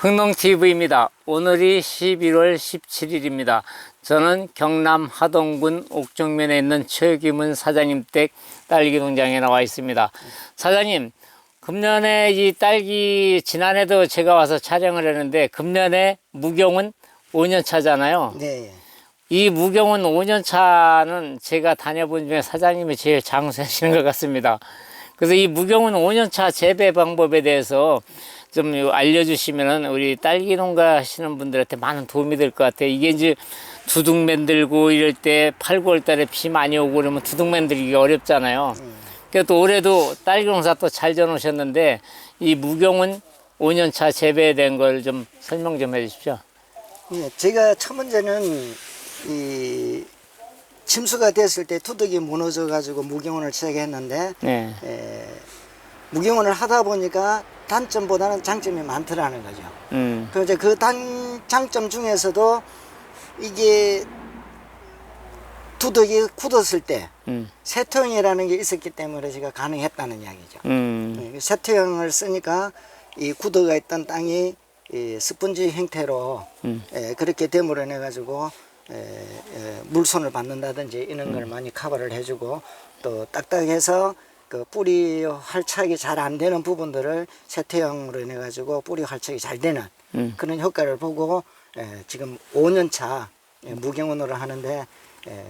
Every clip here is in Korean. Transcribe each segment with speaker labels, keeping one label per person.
Speaker 1: 흥농TV입니다. 오늘이 11월 17일입니다. 저는 경남 하동군 옥정면에 있는 최규문 사장님 댁 딸기 농장에 나와 있습니다. 사장님, 금년에 이 딸기, 지난해도 제가 와서 촬영을 했는데, 금년에 무경은 5년 차잖아요.
Speaker 2: 네.
Speaker 1: 이 무경은 5년 차는 제가 다녀본 중에 사장님이 제일 장수하시는 것 같습니다. 그래서 이 무경은 5년 차 재배 방법에 대해서 좀 알려주시면은 우리 딸기 농가 하시는 분들한테 많은 도움이 될 것 같아요. 이게 이제 두둑 만들고 이럴 때 8, 9월 달에 비 많이 오고 그러면 두둑 만들기 어렵잖아요. 그래서 또 올해도 딸기 농사 또 잘 져놓으셨는데 이 무경은 5년 차 재배된 걸 좀 설명 좀 해주십시오.
Speaker 2: 예, 제가 첫 번째는 이 침수가 됐을 때 투덕이 무너져 가지고 무경원을 시작했는데
Speaker 1: 네.
Speaker 2: 에, 무경원을 하다 보니까 단점보다는 장점이 많더라는 거죠.
Speaker 1: 음.
Speaker 2: 그 이제 그 단 장점 중에서도 이게 투덕이 굳었을 때
Speaker 1: 음.
Speaker 2: 세토형이라는 게 있었기 때문에 제가 가능했다는 이야기죠.
Speaker 1: 음.
Speaker 2: 예, 세토형을 쓰니까 이 굳어가 있던 땅이 이 스펀지 형태로
Speaker 1: 음.
Speaker 2: 예, 그렇게 됨으로 해 가지고 예, 예, 물손을 받는다든지 이런 걸 많이 커버를 해주고 또 딱딱해서 그 뿌리 활착이 잘 안 되는 부분들을 세토형으로 인해 가지고 뿌리 활착이 잘 되는
Speaker 1: 음.
Speaker 2: 그런 효과를 보고 예, 지금 5년 차 예, 무경운으로 하는데 예,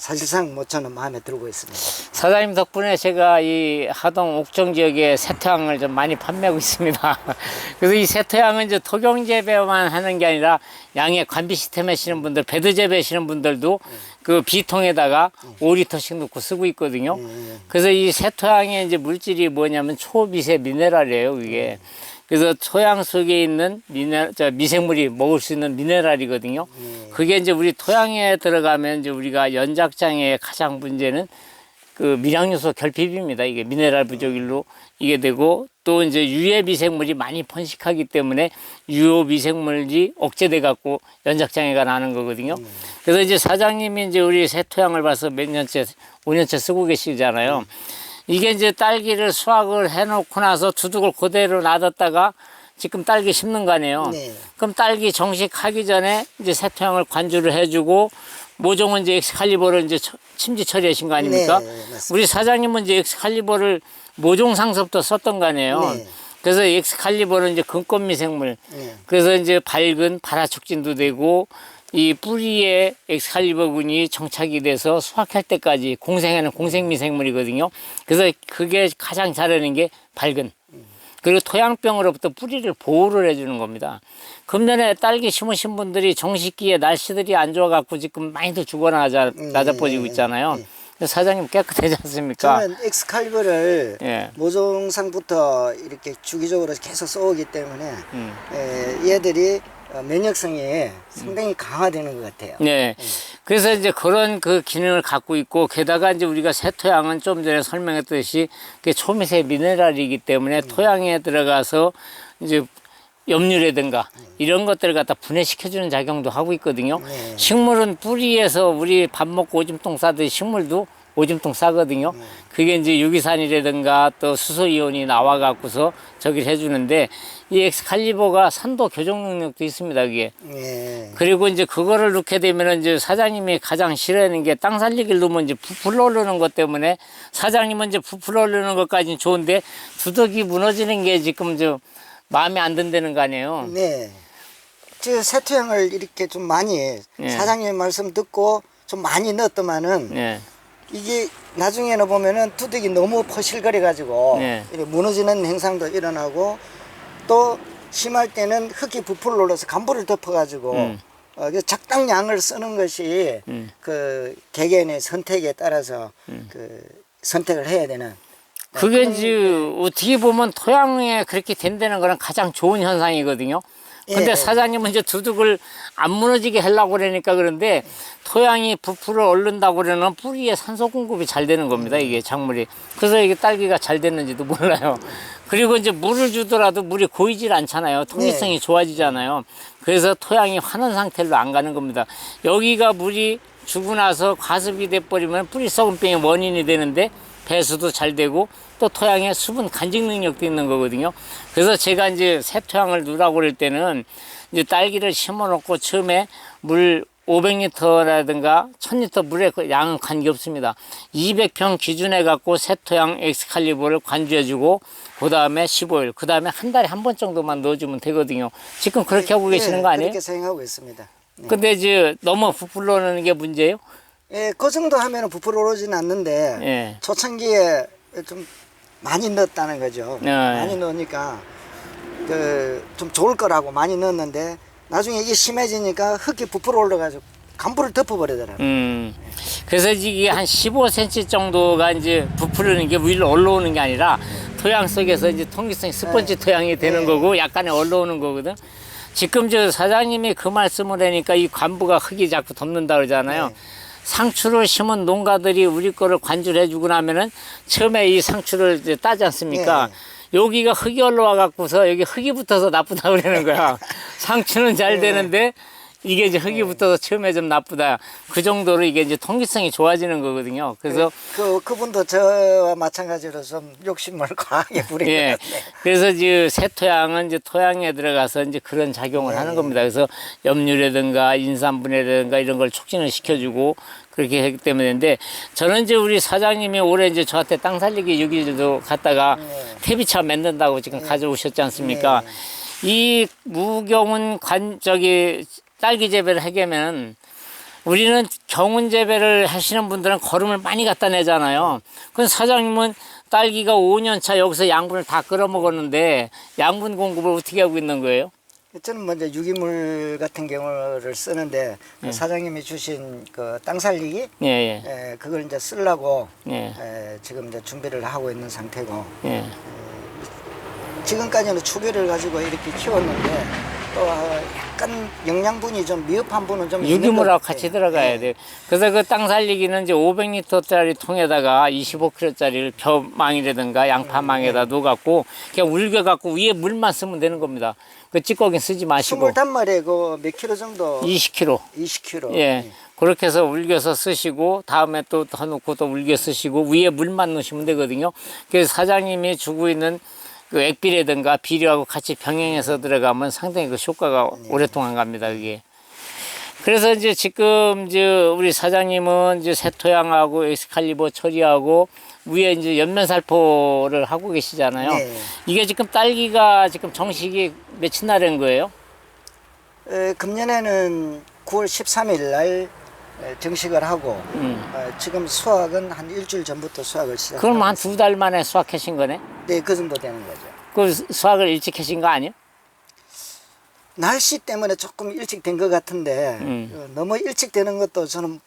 Speaker 2: 사실상 뭐 저는 마음에 들고 있습니다.
Speaker 1: 사장님 덕분에 제가 이 하동 옥정 지역에 세토향을 좀 많이 판매하고 있습니다. 그래서 이 세토향은 이제 토경 재배만 하는 게 아니라 양의 관비 시스템 하시는 분들, 배드 재배 하시는 분들도 그 비통에다가 5리터씩 넣고 쓰고 있거든요.
Speaker 2: 음.
Speaker 1: 그래서 이 세토향의 이제 물질이 뭐냐면 초미세 미네랄이에요, 이게. 그래서 토양 속에 있는 미네, 저 미생물이 먹을 수 있는 미네랄이거든요. 그게 이제 우리 토양에 들어가면 이제 우리가 연작장애의 가장 문제는 그 미량요소 결핍입니다. 이게 미네랄 부족일로 이게 되고 또 이제 유해 미생물이 많이 번식하기 때문에 유효 미생물이 억제돼 갖고 연작 장애가 나는 거거든요. 그래서 이제 사장님이 이제 우리 새 토양을 봐서 몇 년째 5년째 쓰고 계시잖아요. 이게 이제 딸기를 수확을 해 놓고 나서 두둑을 그대로 놔뒀다가 지금 딸기 심는 거 아니에요.
Speaker 2: 네.
Speaker 1: 그럼 딸기 정식 하기 전에 이제 새 토양을 관주를 해주고 모종은 이제 엑스칼리버를 이제 처- 침지 처리하신 거 아닙니까?
Speaker 2: 네.
Speaker 1: 우리 사장님은 이제 엑스칼리버를 모종 상서부터 썼던 거 아니에요.
Speaker 2: 네.
Speaker 1: 그래서 엑스칼리버는 이제 근권 미생물.
Speaker 2: 네.
Speaker 1: 그래서 이제 밝은 발화촉진도 되고 이 뿌리에 엑스칼리버군이 정착이 돼서 수확할 때까지 공생하는 공생 미생물이거든요. 그래서 그게 가장 잘하는 게 밝은. 그리고 토양병으로부터 뿌리를 보호를 해주는 겁니다. 금년에 딸기 심으신 분들이 정식기에 날씨들이 안 좋아갖고 지금 많이들 죽어나자 나자빠지고 있잖아요. 그래서 사장님 깨끗하지 않습니까?
Speaker 2: 저는 엑스칼리버를
Speaker 1: 예.
Speaker 2: 모종상부터 이렇게 주기적으로 계속 써오기 때문에
Speaker 1: 음.
Speaker 2: 에, 얘들이 어, 면역성이 상당히 강화되는 것 같아요.
Speaker 1: 네. 그래서 이제 그런 그 기능을 갖고 있고 게다가 이제 우리가 새 토양은 좀 전에 설명했듯이 그게 초미세 미네랄이기 때문에 토양에 들어가서 이제 염류라든가 이런 것들을 갖다 분해시켜주는 작용도 하고 있거든요.
Speaker 2: 네.
Speaker 1: 식물은 뿌리에서 우리 밥 먹고 오줌통 싸듯이 식물도 오줌통 싸거든요. 그게 이제 유기산이라든가 또 수소이온이 나와갖고서 저기를 해주는데 이 엑스칼리버가 산도 교정 능력도 있습니다. 그게.
Speaker 2: 예.
Speaker 1: 그리고 이제 그거를 넣게 되면은 이제 사장님이 가장 싫어하는 게 땅 살리기를 넣으면 이제 부풀어 오르는 것 때문에 사장님은 이제 부풀어 오르는 것까지는 좋은데 두덕이 무너지는 게 지금 저 마음에 안 든다는 거 아니에요.
Speaker 2: 네. 저 세토형을 이렇게 좀 많이
Speaker 1: 예.
Speaker 2: 사장님 말씀 듣고 좀 많이 넣었더만은
Speaker 1: 네.
Speaker 2: 이게 나중에는 보면은 투덕이 너무 퍼실거려 가지고
Speaker 1: 네.
Speaker 2: 무너지는 행상도 일어나고 또 심할 때는 흙이 부풀어 올라서 간부를 덮어 가지고
Speaker 1: 음.
Speaker 2: 어, 그 적당량을 쓰는 것이
Speaker 1: 음.
Speaker 2: 그 개개인의 선택에 따라서 그 선택을 해야 되는
Speaker 1: 그게 이제 어떻게 보면 토양에 그렇게 된다는 거는 가장 좋은 현상이거든요. 근데
Speaker 2: 예.
Speaker 1: 사장님은 이제 두둑을 안 무너지게 하려고 그러니까 그런데 토양이 부풀어 오른다고 그러면 뿌리에 산소 공급이 잘 되는 겁니다. 이게 작물이. 그래서 이게 딸기가 잘 됐는지도 몰라요. 그리고 이제 물을 주더라도 물이 고이질 않잖아요. 통기성이 좋아지잖아요. 그래서 토양이 환원 상태로 안 가는 겁니다. 여기가 물이 주고 나서 과습이 돼버리면 뿌리 썩은 병의 원인이 되는데 배수도 잘 되고 또 토양에 수분 간직 능력도 있는 거거든요. 그래서 제가 이제 새 토양을 누라고 그럴 때는 이제 딸기를 심어 놓고 처음에 물 500리터라든가 1000리터 물의 그 양은 관계없습니다. 200평 기준에 갖고 새토양 엑스칼리버를 관주해주고 그 다음에 15일, 그 다음에 한 달에 한 번 정도만 넣어주면 되거든요. 지금 그렇게 하고 계시는 거 아니에요?
Speaker 2: 네, 그렇게 생각하고 있습니다. 네.
Speaker 1: 근데 이제 너무 부풀러 오는 게 문제예요?
Speaker 2: 예, 그 정도 하면 부풀어 오르진 않는데
Speaker 1: 예.
Speaker 2: 초창기에 좀 많이 넣었다는 거죠.
Speaker 1: 네.
Speaker 2: 많이 넣으니까 그 좀 좋을 거라고 많이 넣었는데 나중에 이게 심해지니까 흙이 부풀어 올라가지고 간부를 덮어버리더라고요.
Speaker 1: 음. 그래서 이게 한 15cm 정도가 이제 부풀리는 게 위로 올라오는 게 아니라 토양 속에서 이제 통기성 스펀지 토양이 되는
Speaker 2: 네.
Speaker 1: 거고 약간의 올라오는 거거든. 지금 저 사장님이 그 말씀을 하니까 이 관부가 흙이 자꾸 덮는다 그러잖아요.
Speaker 2: 네.
Speaker 1: 상추를 심은 농가들이 우리 거를 관주를 해주고 나면은 처음에 이 상추를 이제 따지 않습니까?
Speaker 2: 네.
Speaker 1: 여기가 흙이 올라와 갖고서 여기 흙이 붙어서 나쁘다 그러는 거야. 상추는 잘
Speaker 2: 네.
Speaker 1: 되는데 이게 이제 흙이 붙어서 처음에 좀 나쁘다. 그 정도로 이게 이제 통기성이 좋아지는 거거든요. 그래서
Speaker 2: 그 그분도 저와 마찬가지로 좀 욕심을 과하게 것
Speaker 1: 예.
Speaker 2: 같아요.
Speaker 1: 그래서 이제 새 토양은 이제 토양에 들어가서 이제 그런 작용을 하는 겁니다. 그래서 염류라든가 인산분해라든가 이런 걸 촉진을 시켜주고 그렇게 했기 때문인데 저는 이제 우리 사장님이 올해 이제 저한테 땅 살리기 6일도 갔다가 퇴비차 만든다고 지금 가져오셨지 않습니까? 이 무경운 관 저기 딸기 재배를 하려면 우리는 경운 재배를 하시는 분들은 거름을 많이 갖다 내잖아요. 그럼 사장님은 딸기가 5년 차 여기서 양분을 다 끌어 먹었는데 양분 공급을 어떻게 하고 있는 거예요?
Speaker 2: 저는 먼저 유기물 같은 경우를 쓰는데 그
Speaker 1: 네.
Speaker 2: 사장님이 주신 그 땅 살리기
Speaker 1: 예, 예,
Speaker 2: 에, 그걸 이제 쓰려고
Speaker 1: 예,
Speaker 2: 에, 지금 이제 준비를 하고 있는 상태고
Speaker 1: 예.
Speaker 2: 지금까지는 추계를 가지고 이렇게 키웠는데 또 어, 약간 영양분이 좀 미흡한 분은 좀
Speaker 1: 유기물하고. 같이 들어가야
Speaker 2: 네.
Speaker 1: 돼요. 그래서 그 땅 살리기는 이제 500리터짜리 통에다가 25kg짜리를 벼망이라든가 양파망에다 넣어갖고 그냥 울겨갖고 위에 물만 쓰면 되는 겁니다. 그 찌꺼기 쓰지 마시고
Speaker 2: 21마리에 그몇 킬로 정도?
Speaker 1: 20kg.
Speaker 2: 20킬로.
Speaker 1: 예. 그렇게 해서 울겨서 쓰시고 다음에 또 더 넣고 또 울겨 쓰시고 위에 물만 넣으시면 되거든요. 그래서 사장님이 주고 있는 그 액비라든가 비료하고 같이 병행해서 들어가면 상당히 그 효과가 오랫동안 갑니다. 그게. 그래서 이제 지금 이제 우리 사장님은 이제 새토양하고 엑스칼리버 처리하고 위에 이제 연면살포를 하고 계시잖아요.
Speaker 2: 네.
Speaker 1: 이게 지금 딸기가 지금 정식이 며칠 날인 거예요?
Speaker 2: 에, 금년에는 9월 13일 날 에, 정식을 하고
Speaker 1: 음.
Speaker 2: 어, 지금 수확은 한 일주일 전부터 수확을 시작.
Speaker 1: 그럼 한 두 달 만에 수확하신 거네?
Speaker 2: 네, 그 정도 되는 거죠.
Speaker 1: 그 수확을 일찍 하신 거 아니에요?
Speaker 2: 날씨 때문에 조금 일찍 된 것 같은데
Speaker 1: 음.
Speaker 2: 어, 너무 일찍 되는 것도 저는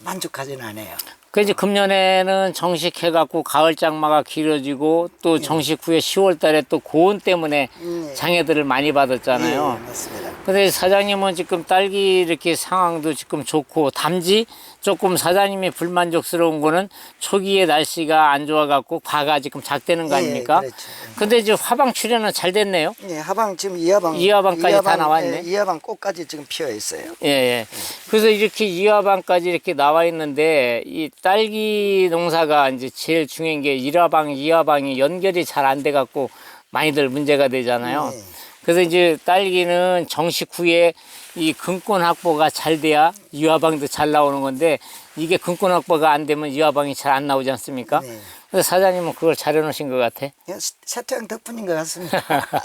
Speaker 2: 만족하지는 않아요.
Speaker 1: 그 이제 금년에는 정식 해갖고 가을 장마가 길어지고 또 정식 후에 10월 달에 또 고온 때문에
Speaker 2: 음,
Speaker 1: 장애들을 많이 받았잖아요.
Speaker 2: 예, 맞습니다.
Speaker 1: 근데 사장님은 지금 딸기 이렇게 상황도 지금 좋고 담지 조금 사장님이 불만족스러운 거는 초기에 날씨가 안 좋아갖고 과가 지금 작대는 거
Speaker 2: 예,
Speaker 1: 아닙니까?
Speaker 2: 그렇죠.
Speaker 1: 근데 이제 화방 출현은 잘 됐네요.
Speaker 2: 예, 하방 지금 이하방
Speaker 1: 이하방까지 다 나왔네.
Speaker 2: 예, 이하방 꽃까지 지금 피어 있어요.
Speaker 1: 예, 예. 그래서 이렇게 이화방까지 이렇게 나와 있는데 이 딸기 농사가 이제 제일 중요한 게 일화방, 이화방이 연결이 잘 안 돼 갖고 많이들 문제가 되잖아요.
Speaker 2: 네.
Speaker 1: 그래서 이제 딸기는 정식 후에 이 근권 확보가 잘 돼야 이화방도 잘 나오는 건데 이게 근권 확보가 안 되면 이화방이 잘 안 나오지 않습니까?
Speaker 2: 네.
Speaker 1: 그래서 사장님은 그걸 잘 해놓으신 것 같아.
Speaker 2: 예, 세태양 덕분인 것 같습니다.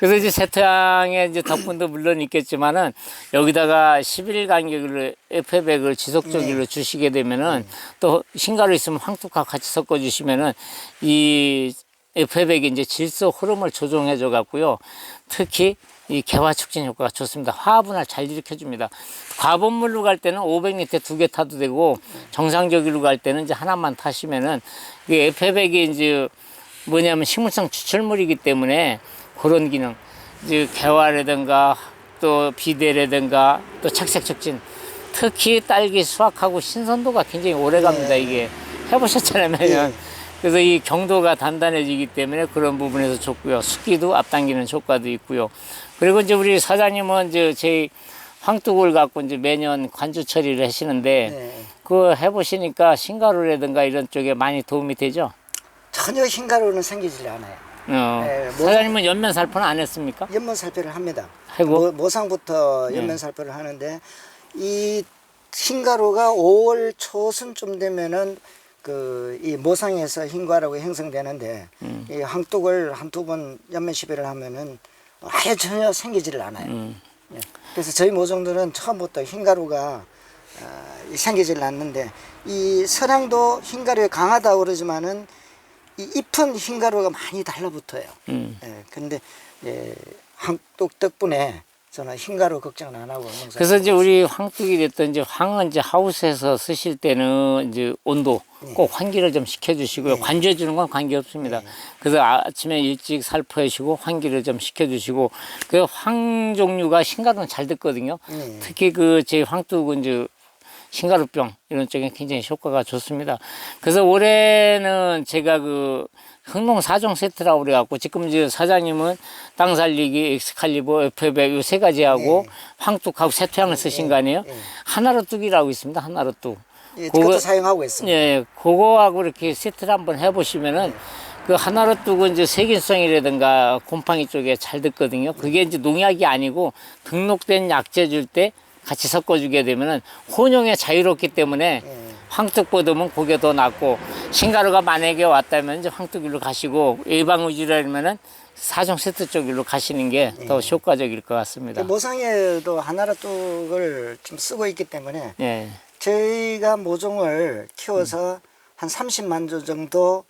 Speaker 1: 그래서 이제 세토양의 이제 덕분도 물론 있겠지만은 여기다가 11일 간격으로 에페백을 지속적으로 주시게 되면은 또 신가루 있으면 황토하고 같이 섞어 주시면은 이 에페백이 이제 질소 흐름을 조정해 줘 갖고요. 특히 이 개화 촉진 효과가 좋습니다. 화분을 잘 일으켜 줍니다. 과본물로 갈 때는 500리터 두 개 타도 되고 정상적으로 갈 때는 이제 하나만 타시면은 이 에페백이 이제 뭐냐면 식물성 추출물이기 때문에 그런 기능, 이제 개화라든가 또 비대라든가 또 착색 촉진, 특히 딸기 수확하고 신선도가 굉장히 오래 갑니다. 이게 해보셨잖아요.
Speaker 2: 예.
Speaker 1: 그래서 이 경도가 단단해지기 때문에 그런 부분에서 좋고요. 습기도 앞당기는 효과도 있고요. 그리고 이제 우리 사장님은 이제 제 황토골 갖고 이제 매년 관주 처리를 하시는데
Speaker 2: 네.
Speaker 1: 그거 해보시니까 신가루라든가 이런 쪽에 많이 도움이 되죠.
Speaker 2: 전혀 흰가루는 생기질 않아요.
Speaker 1: 어.
Speaker 2: 네, 뭐-
Speaker 1: 사장님은 연면 살포는 안 했습니까?
Speaker 2: 연면 살포를 합니다.
Speaker 1: 아이고.
Speaker 2: 모, 모상부터 연면 살포를 하는데 이 흰가루가 5월 초순쯤 되면은 그 이 모상에서 흰가루가 형성되는데 이 항뚝을 한두 번 연면 시비를 하면은 아예 전혀 생기지를 않아요.
Speaker 1: 음.
Speaker 2: 예. 그래서 저희 모종들은 처음부터 흰가루가 어, 이 생기질 않는데 이 서량도 흰가루에 강하다고 그러지만은 이 잎은 흰가루가 많이 달라붙어요.
Speaker 1: 음.
Speaker 2: 예, 근데 예, 항뚝 덕분에 저는 흰가루 걱정은 안 하고.
Speaker 1: 그래서 이제 우리 황뚝이 됐던 이제 황은 이제 하우스에서 쓰실 때는 이제 온도 꼭 환기를 좀 시켜주시고요. 관주해 주는 건 관계 없습니다. 그래서 아침에 일찍 살포하시고 환기를 좀 시켜주시고 그 황 종류가 신가루는 잘 듣거든요.
Speaker 2: 네.
Speaker 1: 특히 그 제 황뚝은 이제 신가루병 이런 쪽에 굉장히 효과가 좋습니다. 그래서 올해는 제가 그 흥농 사종 세트라고 그래갖고 지금 이제 사장님은 땅 살리기, 엑스칼리버, 에프백 요세 가지 하고 황뚝하고 세토양을 쓰신 거 아니에요? 하나로 뚝이라고 있습니다. 하나로 뚝.
Speaker 2: 예,
Speaker 1: 그거-
Speaker 2: 그것도 사용하고 있습니다.
Speaker 1: 예, 그거하고 이렇게 세트를 한번 해보시면은 그 하나로 뚝은 이제 세균성이라든가 곰팡이 쪽에 잘 듣거든요. 그게 이제 농약이 아니고 등록된 약재 줄 때 같이 섞어주게 되면은 혼용에 자유롭기 때문에
Speaker 2: 예.
Speaker 1: 황뚝보다는 그게 더 낫고 신가루가 만약에 왔다면 이제 황뚝일로 가시고 예방의지라면은 사종 세트 쪽으로 가시는 게 더 효과적일 것 같습니다.
Speaker 2: 그 모상에도 하나로 뚝을 지금 쓰고 있기 때문에
Speaker 1: 예,
Speaker 2: 저희가 모종을 키워서 한 30만 조 정도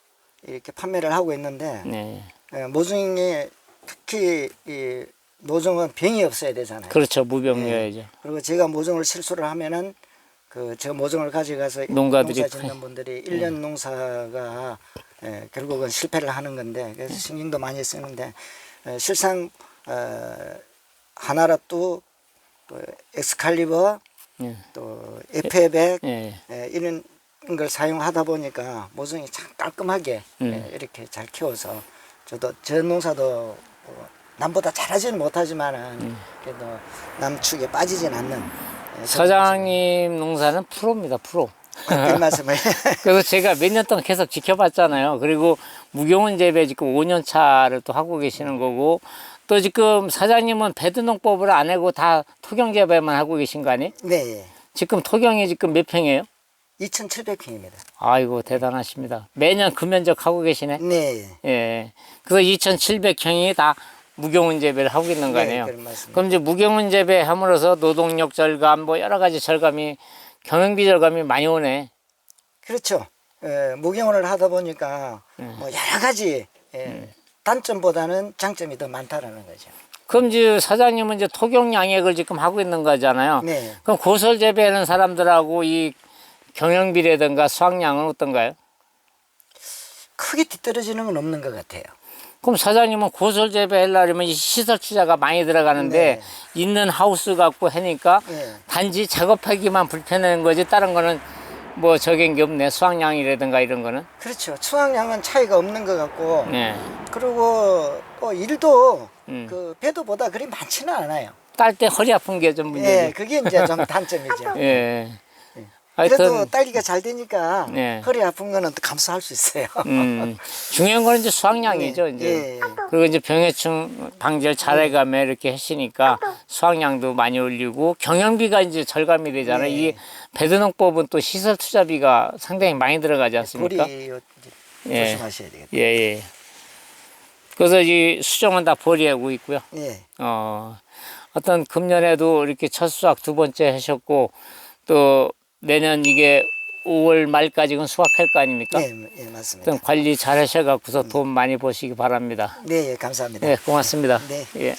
Speaker 2: 이렇게 판매를 하고 있는데
Speaker 1: 네,
Speaker 2: 예, 모종에 특히 이 모종은 병이 없어야 되잖아요.
Speaker 1: 그렇죠 무병료야죠.
Speaker 2: 그리고 제가 모종을 실수를 하면은 그 제가 모종을 가져가서
Speaker 1: 농가들이
Speaker 2: 농사 짓는 분들이 일년 농사가 예, 결국은 실패를 하는 건데 그래서 신경도 많이 쓰는데 에, 실상 어, 하나라또 또 엑스칼리버
Speaker 1: 예,
Speaker 2: 또 에페백
Speaker 1: 예.
Speaker 2: 예, 이런 걸 사용하다 보니까 모종이 참 깔끔하게
Speaker 1: 음.
Speaker 2: 예, 이렇게 잘 키워서 저도 저 농사도 뭐 남보다 잘하지는 못하지만은
Speaker 1: 음.
Speaker 2: 그래도 남축에 빠지진 않는 예,
Speaker 1: 사장님 농사는 프로입니다, 프로.
Speaker 2: 그 말씀을
Speaker 1: 그래서 제가 몇 년 동안 계속 지켜봤잖아요. 그리고 무경운 재배 지금 5년 차를 또 하고 계시는 거고, 또 지금 사장님은 배드농법을 안 하고 다 토경 재배만 하고 계신 거 아니에요?
Speaker 2: 네
Speaker 1: 지금 토경이 지금 몇 평이에요?
Speaker 2: 2,700평입니다.
Speaker 1: 아이고, 대단하십니다. 매년 그 면적 하고 계시네?
Speaker 2: 네.
Speaker 1: 예. 그래서 2,700평이 다 무경운 재배를 하고 있는 거
Speaker 2: 네,
Speaker 1: 아니에요?
Speaker 2: 말씀.
Speaker 1: 그럼 이제 무경운 재배 함으로써 노동력 절감, 뭐 여러 가지 절감이, 경영비 절감이 많이 오네.
Speaker 2: 그렇죠. 예, 무경을 하다 보니까
Speaker 1: 네.
Speaker 2: 뭐 여러 가지 예, 단점보다는 장점이 더 많다라는 거죠.
Speaker 1: 그럼 이제 사장님은 이제 토경 양액을 지금 하고 있는 거잖아요.
Speaker 2: 네.
Speaker 1: 그럼 고설 재배하는 사람들하고 이 경영비라든가 수확량은 어떤가요?
Speaker 2: 크게 뒤떨어지는 건 없는 것 같아요.
Speaker 1: 그럼 사장님은 고설 재배하려면 이 시설 투자가 많이 들어가는데 있는 하우스 갖고 하니까
Speaker 2: 네.
Speaker 1: 단지 작업하기만 불편한 거지 다른 거는 뭐 적은 게 없네 수확량이라든가 이런 거는
Speaker 2: 그렇죠. 수확량은 차이가 없는 것 같고
Speaker 1: 네.
Speaker 2: 그리고 또 일도
Speaker 1: 음.
Speaker 2: 그 배도보다 그리 많지는 않아요.
Speaker 1: 딸 때 허리 아픈 게좀
Speaker 2: 예,
Speaker 1: 문제지
Speaker 2: 그게 이제 좀 단점이죠.
Speaker 1: 예.
Speaker 2: 그래도
Speaker 1: 하여튼
Speaker 2: 딸기가 잘 되니까
Speaker 1: 네.
Speaker 2: 허리 아픈 거는 또 감수할 수 있어요.
Speaker 1: 음, 중요한 거는 이제 수확량이죠 이제
Speaker 2: 예, 예.
Speaker 1: 그리고 이제 병해충 방지를 잘해가며 이렇게 하시니까 수확량도 많이 올리고 경영비가 이제 절감이 되잖아요.
Speaker 2: 네.
Speaker 1: 이 배드농법은 또 시설 투자비가 상당히 많이 들어가지
Speaker 2: 볼이
Speaker 1: 않습니까?
Speaker 2: 이제
Speaker 1: 예.
Speaker 2: 조심하셔야 되겠다.
Speaker 1: 예, 예. 그래서 이 수정은 다 보리하고 있고요.
Speaker 2: 예.
Speaker 1: 어, 어떤 금년에도 이렇게 첫 수확 두 번째 하셨고 또 내년 이게 5월 말까지는 수확할 거 아닙니까?
Speaker 2: 예, 예, 맞습니다.
Speaker 1: 어떤 관리 잘 하셔 갖고서 돈 많이 버시기 바랍니다.
Speaker 2: 네, 예, 감사합니다.
Speaker 1: 네, 고맙습니다.
Speaker 2: 네.
Speaker 1: 예.